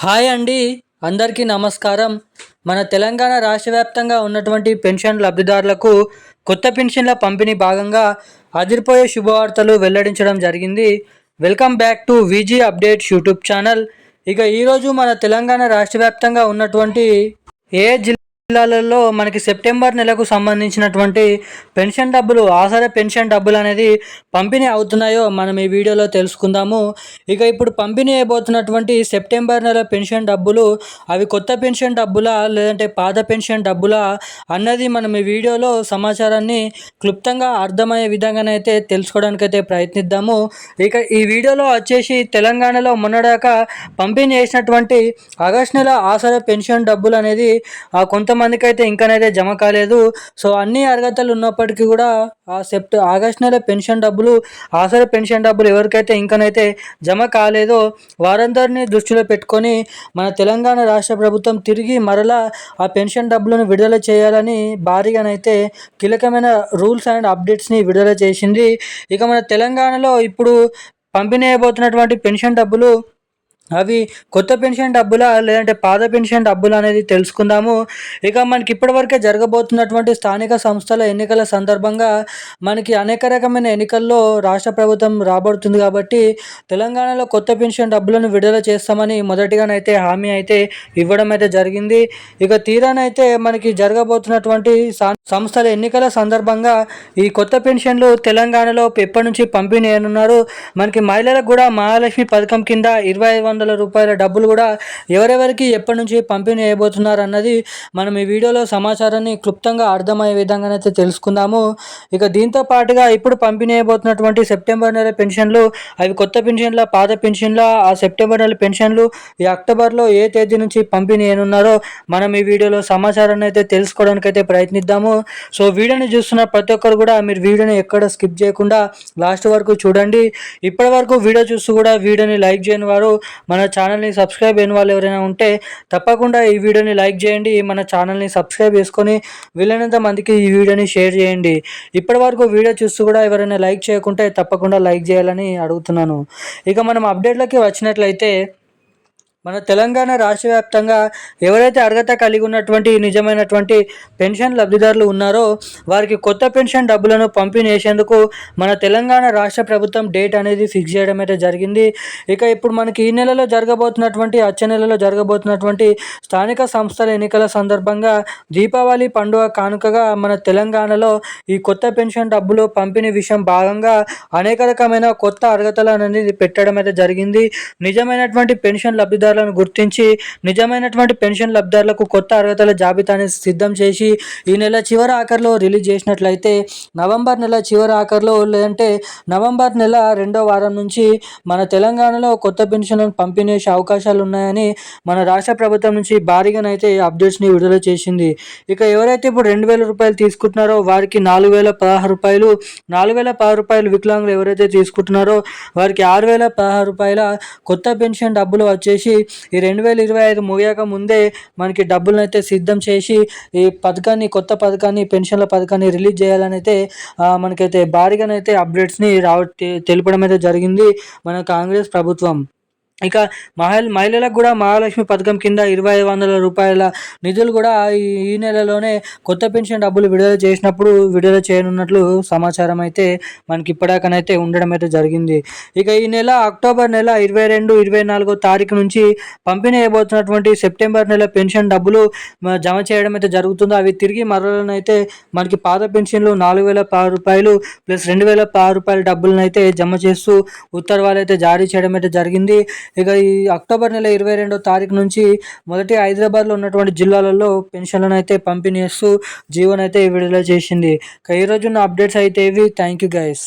Hi అండి. అందరికీ నమస్కారం. మన తెలంగాణ రాష్ట్ర వ్యాప్తంగా ఉన్నటువంటి పెన్షన్ లబ్ధిదారులకు కొత్త పెన్షన్ల పంపిణీ భాగంగా అదిరిపోయే శుభవార్తలు వెల్లడించడం జరిగింది. Welcome back to Viji updates YouTube channel. ఇక ఈరోజు మన తెలంగాణ రాష్ట్ర వ్యాప్తంగా ఉన్నటువంటి ఏ జిల్లా జిల్లాలలో మనకి సెప్టెంబర్ నెలకు సంబంధించినటువంటి పెన్షన్ డబ్బులు ఆసరా పెన్షన్ డబ్బులు అనేది పంపిణీ అవుతున్నాయో మనం ఈ వీడియోలో తెలుసుకుందాము. ఇక ఇప్పుడు పంపిణీ అయిపోతున్నటువంటి సెప్టెంబర్ నెల పెన్షన్ డబ్బులు అవి కొత్త పెన్షన్ డబ్బులా లేదంటే పాత పెన్షన్ డబ్బులా అన్నది మనం ఈ వీడియోలో సమాచారాన్ని క్లుప్తంగా అర్థమయ్యే విధంగానైతే తెలుసుకోవడానికి అయితే ప్రయత్నిద్దాము. ఇక ఈ వీడియోలో వచ్చేసి తెలంగాణలో మొన్నడాక పంపిణీ చేసినటువంటి ఆగస్ట్ నెల ఆసరా పెన్షన్ డబ్బులు అనేది కొంత మందికి అయితే ఇంకానైతే జమ కాలేదు. సో అన్ని అర్హతలు ఉన్నప్పటికీ కూడా ఆ సెప్ట్ ఆగస్ట్ నెల పెన్షన్ డబ్బులు ఆసర పెన్షన్ డబ్బులు ఎవరికైతే ఇంకనైతే జమ కాలేదో వారందరినీ దృష్టిలో పెట్టుకొని మన తెలంగాణ రాష్ట్ర ప్రభుత్వం తిరిగి మరలా ఆ పెన్షన్ డబ్బులను విడుదల చేయాలని భారీగానైతే కీలకమైన రూల్స్ అండ్ అప్డేట్స్ని విడుదల చేసింది. ఇక మన తెలంగాణలో ఇప్పుడు పంపిణీ అయిపోతున్నటువంటి పెన్షన్ డబ్బులు అవి కొత్త పెన్షన్ డబ్బులా లేదంటే పాత పెన్షన్ డబ్బులు అనేది తెలుసుకుందాము. ఇక మనకి ఇప్పటివరకే జరగబోతున్నటువంటి స్థానిక సంస్థల ఎన్నికల సందర్భంగా మనకి అనేక రకమైన ఎన్నికల్లో రాష్ట్ర ప్రభుత్వం రాబడుతుంది కాబట్టి తెలంగాణలో కొత్త పెన్షన్ డబ్బులను విడుదల చేస్తామని మొదటిగానైతే హామీ అయితే ఇవ్వడం అయితే జరిగింది. ఇక తీరానైతే మనకి జరగబోతున్నటువంటి సంస్థల ఎన్నికల సందర్భంగా ఈ కొత్త పెన్షన్లు తెలంగాణలో ఎప్పటి నుంచి పంపిణీ అయినున్నారు మనకి మహిళలకు కూడా మహాలక్ష్మి పథకం కింద ఇరవై ఐదు వందల రూపాయల డబ్బులు కూడా ఎవరెవరికి ఎప్పటి నుంచి పంపిణీ చేయబోతున్నారు అన్నది మనం ఈ వీడియోలో సమాచారాన్ని క్లుప్తంగా అర్థమయ్యే విధంగానైతే తెలుసుకుందాము. ఇక దీంతో పాటుగా ఇప్పుడు పంపిణీ అయిపోతున్నటువంటి సెప్టెంబర్ నెల పెన్షన్లు అవి కొత్త పెన్షన్ల పాత పెన్షన్ల ఆ సెప్టెంబర్ నెల పెన్షన్లు ఈ అక్టోబర్లో ఏ తేదీ నుంచి పంపిణీ అయినున్నారో మనం ఈ వీడియోలో సమాచారాన్ని అయితే తెలుసుకోవడానికి అయితే ప్రయత్నిద్దాము. సో వీడియోని చూస్తున్న ప్రతి ఒక్కరు కూడా మీరు వీడియోని ఎక్కడ స్కిప్ చేయకుండా లాస్ట్ వరకు చూడండి. ఇప్పటి వరకు వీడియో చూస్తూ కూడా వీడియోని లైక్ చేయని వారు మన ఛానల్ని సబ్స్క్రైబ్ అయిన వాళ్ళు ఎవరైనా ఉంటే తప్పకుండా ఈ వీడియోని లైక్ చేయండి మన ఛానల్ని సబ్స్క్రైబ్ చేసుకొని వీలైనంత మందికి ఈ వీడియోని షేర్ చేయండి. ఇప్పటి వరకు వీడియో చూస్తూ కూడా ఎవరైనా లైక్ చేయకుంటే తప్పకుండా లైక్ చేయాలని అడుగుతున్నాను. ఇక మనం అప్డేట్లకి వచ్చినట్లయితే మన తెలంగాణ రాష్ట్ర వ్యాప్తంగా ఎవరైతే అర్హత కలిగి ఉన్నటువంటి నిజమైనటువంటి పెన్షన్ లబ్ధిదారులు ఉన్నారో వారికి కొత్త పెన్షన్ డబ్బులను పంపిణీ చేసేందుకు మన తెలంగాణ రాష్ట్ర ప్రభుత్వం డేట్ అనేది ఫిక్స్ చేయడం అయితే జరిగింది. ఇక ఇప్పుడు మనకి ఈ నెలలో జరగబోతున్నటువంటి అచ్చ నెలలో జరగబోతున్నటువంటి స్థానిక సంస్థల ఎన్నికల సందర్భంగా దీపావళి పండుగ కానుకగా మన తెలంగాణలో ఈ కొత్త పెన్షన్ డబ్బులు పంపిణీ విషయం భాగంగా అనేక రకమైన కొత్త అర్హతలు అనేది పెట్టడం అయితే జరిగింది. నిజమైనటువంటి పెన్షన్ లబ్ధిదారు లబ్ధిదారులను గుర్తించి నిజమైనటువంటి పెన్షన్ లబ్ధిదారులకు కొత్త అర్హతల జాబితాని సిద్ధం చేసి ఈ నెల చివరి ఆఖరిలో రిలీజ్ చేసినట్లయితే నవంబర్ నెల చివరి ఆఖరిలో లేదంటే నవంబర్ నెల రెండో వారం నుంచి మన తెలంగాణలో కొత్త పెన్షన్లను పంపిణీ చేసే అవకాశాలు ఉన్నాయని మన రాష్ట్ర ప్రభుత్వం నుంచి భారీగానైతే అప్డేట్స్ని విడుదల చేసింది. ఇక ఎవరైతే ఇప్పుడు రెండు వేల రూపాయలు తీసుకుంటున్నారో వారికి నాలుగు వేల పదహారు రూపాయలు నాలుగు వేల పదహారు రూపాయలు వికలాంగులు ఎవరైతే తీసుకుంటున్నారో వారికి ఆరు వేల పదహారు రూపాయల కొత్త పెన్షన్ డబ్బులు వచ్చేసి ఈ రెండు వేల ఇరవై ఐదు ముగియక ముందే మనకి డబ్బులను అయితే సిద్ధం చేసి ఈ పథకాన్ని కొత్త పథకాన్ని పెన్షన్ల పథకాన్ని రిలీజ్ చేయాలని అయితే మనకైతే భారీగానైతే అప్డేట్స్ని రావ తెలపడం అయితే జరిగింది మన కాంగ్రెస్ ప్రభుత్వం. ఇక మహిళ మహిళలకు కూడా మహాలక్ష్మి పథకం కింద ఇరవై ఐదు వందల రూపాయల నిధులు కూడా ఈ నెలలోనే కొత్త పెన్షన్ డబ్బులు విడుదల చేసినప్పుడు విడుదల చేయనున్నట్లు సమాచారం అయితే మనకి ఇప్పటికనైతే ఉండడం అయితే జరిగింది. ఇక ఈ నెల అక్టోబర్ నెల ఇరవై రెండు ఇరవై నాలుగో తారీఖు నుంచి పంపిణీ అయిపోతున్నటువంటి సెప్టెంబర్ నెల పెన్షన్ డబ్బులు జమ చేయడం అయితే జరుగుతుందో. అవి తిరిగి మరలనైతే మనకి పాత పెన్షన్లు నాలుగు వేల పది రూపాయలు ప్లస్ రెండు వేల పది రూపాయల డబ్బులను అయితే జమ చేస్తూ ఉత్తర్వాలు అయితే జారీ చేయడం అయితే జరిగింది. ఇక ఈ అక్టోబర్ నెల ఇరవై రెండో తారీఖు నుంచి మొదటి హైదరాబాద్లో ఉన్నటువంటి జిల్లాలలో పెన్షన్లను అయితే పంపిణీ చేస్తూ జీవోనైతే విడుదల చేసింది. ఇక ఈరోజు ఉన్న అప్డేట్స్ అయితే ఇవి. Thank you guys